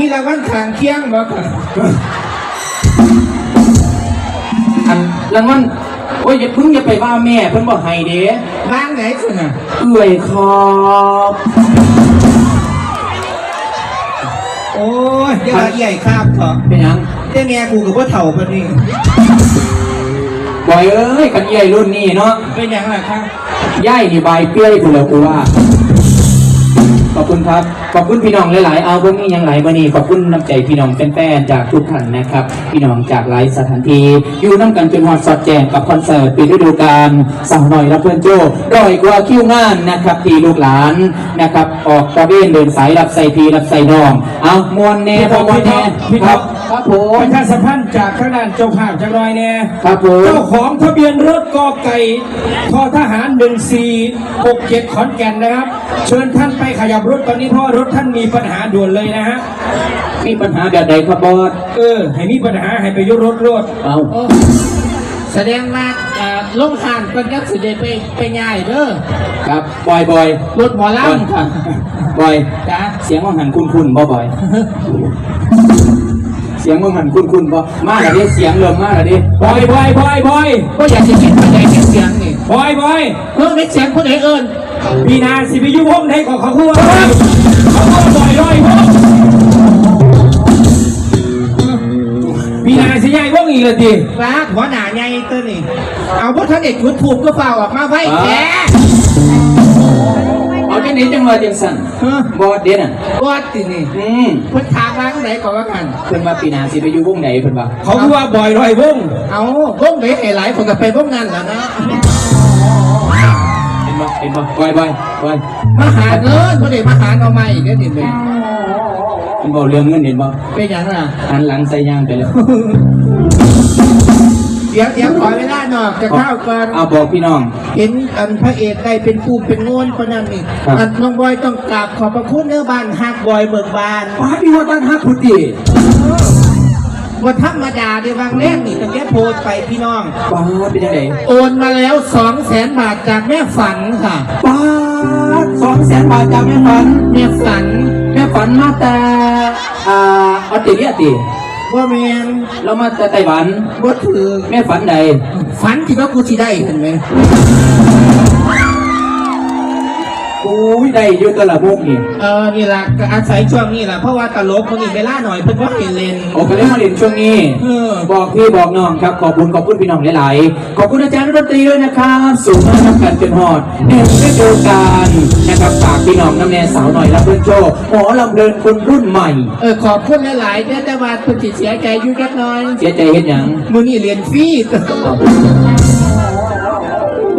มีรางวัลขางเคียงบ่ค่ะอันรางวัลโอ้ยอย่าเพิ่งอย่าไปว่าแม่เพิ่นบอกให้เด้บ้านไหนสิน่ะเอื่อยครับโอ้ยเดี๋ยวใหญ่คาบเถอะเป็นหยังเจ้าแม่กูกับว่าเถ่าปานนี้บอยเอ้ยกันใหญ่รุ่นนี้เนาะเป็นหยังล่ะครับย่ายนี่ใบายเปี้ยกูแล้วกูว่าขอบคุณครับ ขอบคุณพี่น้องหลาย ๆ เอาพวกนี้ยังไหลมานี่ขอบคุณน้ำใจพี่น้องแฟนๆจากทุกท่านนะครับ พี่น้องจากหลายสถานที่อยู่น้ำกันจนหอดสอดแจงกับคอนเสิร์ตปีฤดูกาลสาวหน่อยรับเพื่อนโจ้ร้อยกว่าคิวงานนะครับที่ลูกหลานนะครับออกตระเวนเดินสายรับใส่พีรับใส่น้อง เอามวนแน่พอมวนแน่พี่คครัรับบครับผปมระชาสัมพันธ์จากทางด้านเจ้าภาพจังหน่อยเนี่ยครับผมเจ้าของทะเบียนรถกอไก่ทอทหาร1467ขอนแก่นนะครับ เชิญท่านไปขยับรถตอนนี้เพราะว่ารถท่านมีปัญหาด่วนเลยนะฮะ มีปัญหาแบบใดครับบอสเออ ให้มีปัญหาให้ไปยกรถรถเอาโอ้แสดงว่าเอ่อลงทานเป็นยักษ์สิเดไปไปง่ายเด้อครับบอยบอยรถหมอลำค่ะบอย จ้าเสียงว่าหันคุณคุณบ่บ่อย เสียงว่าหันคุณคุณบ่มาแล้วดิเสียงเริ่มมาแล้วดิบอยบอยบอยบอยก็อยากจะคิดว่าใดเสียงนี่บอยบอยเออไม่เสียงผู้ใดเอิญปีนาสิไปอยุวงได้ของเขาคู่ว่า เขาคู่บอยลอยพวกปีนาสิยายวงอีกเลยดิรักหัวหน้าใหญ่ตัวนี่ เอาพวกท่านเอกจุดถูกก็เฝ้าออกมาไว้แกเอาจังนี้จังว่าจังสั่นเฮ้อบอดเด่นอะวัดตินี่อืมเพิ่นถามว่าไหนก่อนว่ากันเพิ่นว่าปีหน้าสิไปอยู่วงไหนเพิ่นว่าเขาคู่ว่าบอยลอยวง เอาวงไปให้หลายคนก็ไปวงงานแล้วนะเห็นบ่เห็นบ่บอยบอยบอยมาหาเงินบ่ได้มาหาเอาใหม่เด้อนี่แม่เห็นบ่เรื่องเงินเห็นบ่เป็นหยังล่ะหันหลังใส่ยางไปแล้วเดี๋ยวเดี๋ยวขอเวลาหน่อยจะเข้าก่อนเอาบอกพี่น้อง เห็นอันพระเอกได้เป็นปูเป็นโงนคนนั้นนี่ครับอันน้องบอยต้องกราบขอบพระคุณเนื้อบ้านฮักบอยเบิกบานป้าพี่ว่าบ้านฮักพุทธิ ว่าธรรมดาในบางแรกนี่ตั้งแต่โพสต์ไปพี่น้อง ป้าเป็นจังไดโอนมาแล้วสองแสนบาทจากแม่ฝันค่ะ ป้าสองแสนบาทจากแม่ฝัน แม่ฝันแม่ฝันมาแต่อ่าออสเตรเลียติว่าแมนเรามาแต่ไต้หวันว่าถือแม่ฝันใด ฝันที่ว่ากูสิได้เห็นไหม อุ้ยได้อยู่แตละมุกนี่เออนี่ล่ะก็อาศัยช่วงนี้ล่ะเพราะว่าตลกมันอีกเวลาหน่อยเพิ่นว่าให้เล่นโอ้ก็เลยมาเรียนช่วงนี้ เออ บอกพี่บอกน้องครับขอบคุณขอบคุณพี่น้องหลาย ๆ ขอบคุณอาจารย์ดนตรีด้วยนะครับสูงมากทำกันจนหอดหนึ่งฤดูกาลนะครับฝากพี่น้องน้ำแน่สาวหน่อยรับเพื่อนโชว์หมอลำเดินคนรุ่นใหม่ เออขอบคุณหลายๆแต่แต่ว่าเพิ่นสิเสียใจอยู่จักหน่อยเสียใจเห็นหยังมื้อนี้เรียนฟรี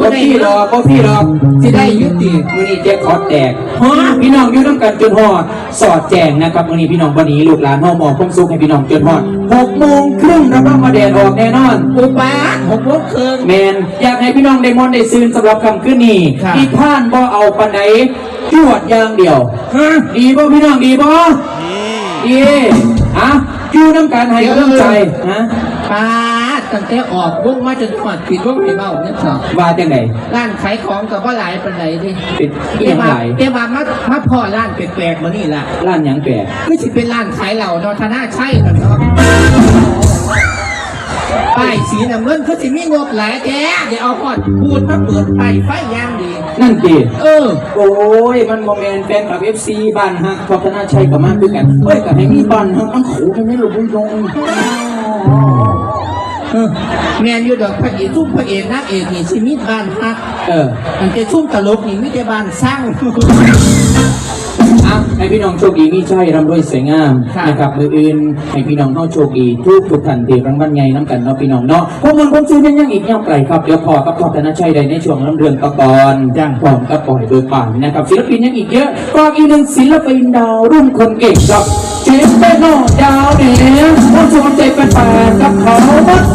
ก็พี่รอก็พี่รอสิได้ยุติมือนี้แจ็คคอตแตกฮะพี่น้องอยู่น้ำกันจนหอดสอดแจงนะครับมือนี้พี่น้องวันนี้ลูกหลานห้องหมอคงสุขให้พี่น้องจนหอดหกโมงครึ่งรับรองมาแดดออกแน่นอนอุปาหกโมงครึ่งแมนอยากให้พี่น้องได้มอนได้ซืนสำหรับคำขึ้นนี้ครับที่ท่านบ่เอาปันไหนจวดอย่างเดียวฮะดีบ่พี่น้องดีบ่ดีอะอยู่น้ำกันให้กำลังใจฮะปาด ตั้งแต่ออกวงมาจนหอดปิดวงให้เบ้าเนี่ยสองว่าจังไดร้านขายของกับว่าหลายปานใดดิเป็นเอีเดี๋ยยงวมาหลายเดี๋ยวมามามาพ่อร้านแปลกๆมานี่ล่ะร้านหยังแปลกคือสิเป็นร้านขายเหล่าเนาะธนาใช่เนาะเนาะป้ายสีน้ำเงินคือสิมีงบหลายแกเดี๋ยวเอาหอดพูดมาเปิดป้ายไฟย่างดีนั่นดีเออ โอ้ย มันโมเมนแฟนคลับ FC บ้านฮักพัฒนาชัยกับมากด้วยกันเฮ้ยกับให้มีบ้านฮักอังโขกันไม่หลบไม่ลง เออแมนอยู่ดอกพระเอกซุ่มพระเอกนางเอกนี่สิมีบ้านฮักเออมันจะซุ่มตลกนี่มีแต่บ้านสร้างอะให้พี่น้องโชคดีมีใจร่ำรวยสวยงามครับนะครับมืออื่นให้พี่น้องเข้าโชคดีทุกทุกท่านที่รางวัลใหญ่น้ำกันเนาะพี่น้องเนาะพวกมันคงซื้อยังยังอีกยาวไกลครับเดี๋ยวพอกับพัฒนาชัยได้ในช่วงลำเรืองตะกอนจ้างพร้อมกับปล่อยเบอร์ป่านนะครับศิลปินยังอีกเยอะฝากอีกหนึ่งศิลปินดาวรุ่งคนเก่งครับเจมส์เปโน่ดาวเหนือผู้ชมใจแฟนๆกับเขาบัส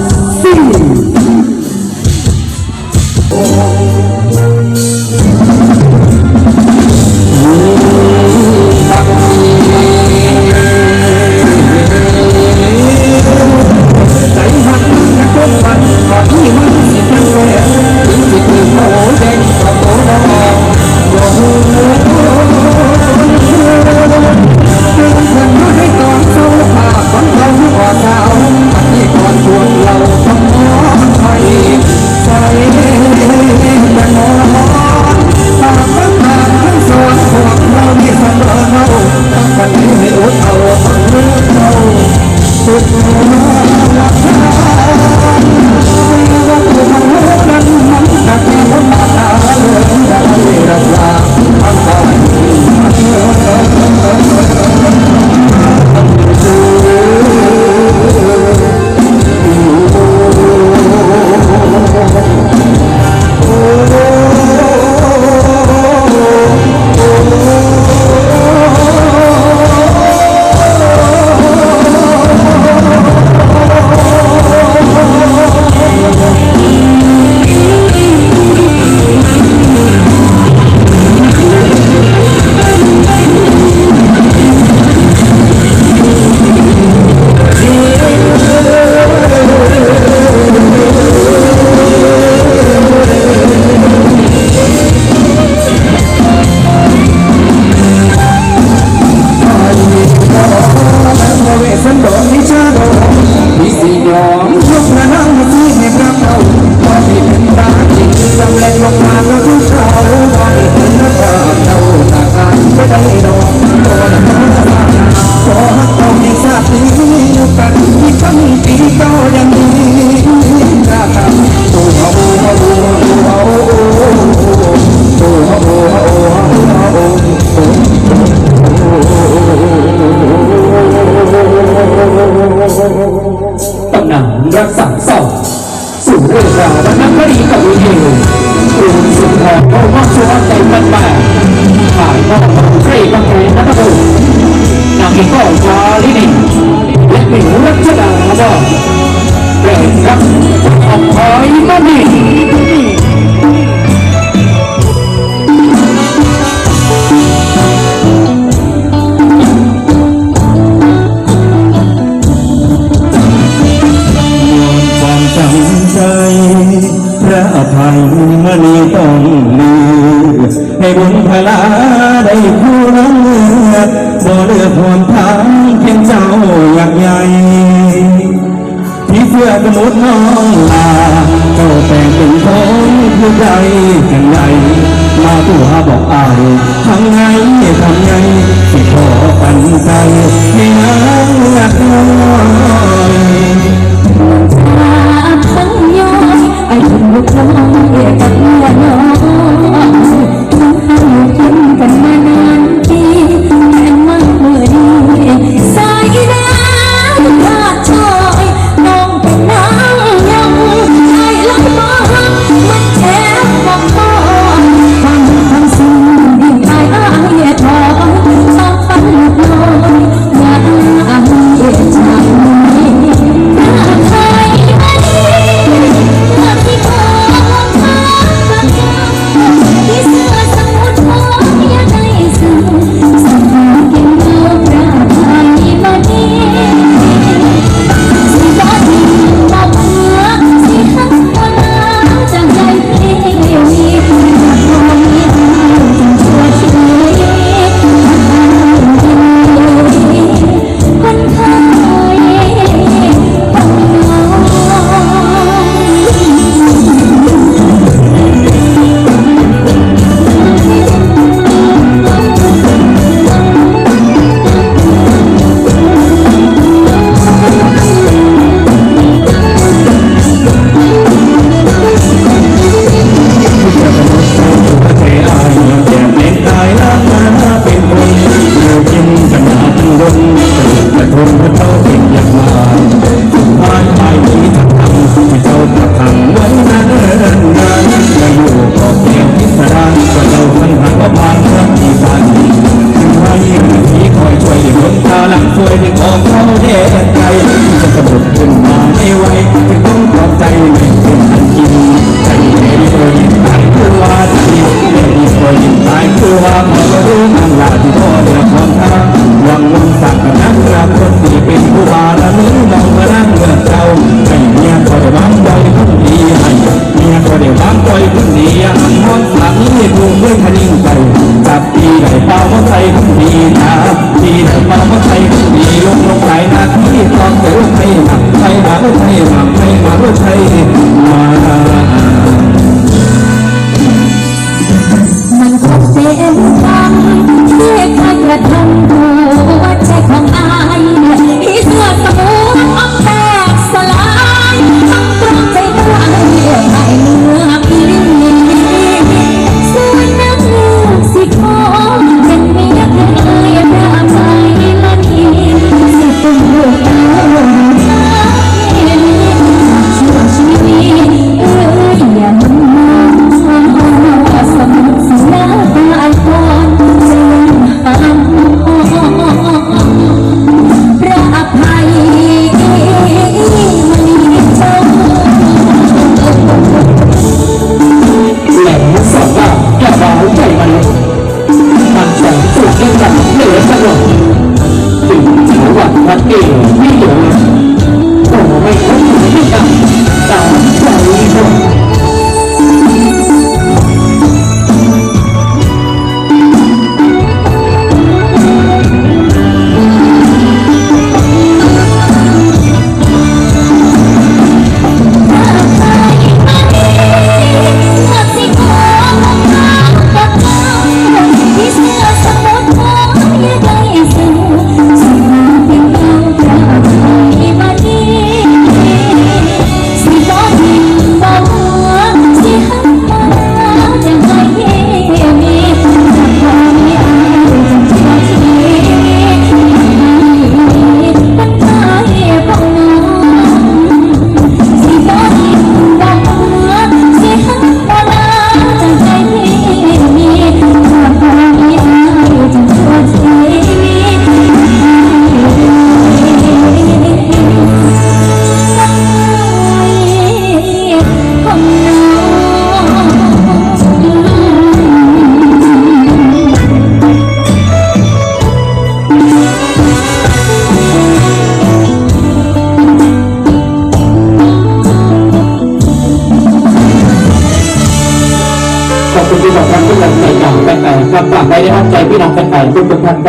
ได้คู่นั้นเลือบ่เลือกหนทางเพียงเจ้าอยากใหญ่ที่เสื้อกรมุดน้องลาเจ้าแต่งเป็นคนผู้ใจจังใดมาตัวหาบอกอายทำไงทำไงที่ขอปันใจให้นางหนักน้อย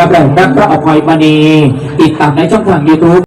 นบครับแล้วอภัยมณีติดตามในช่องทางยูทูบ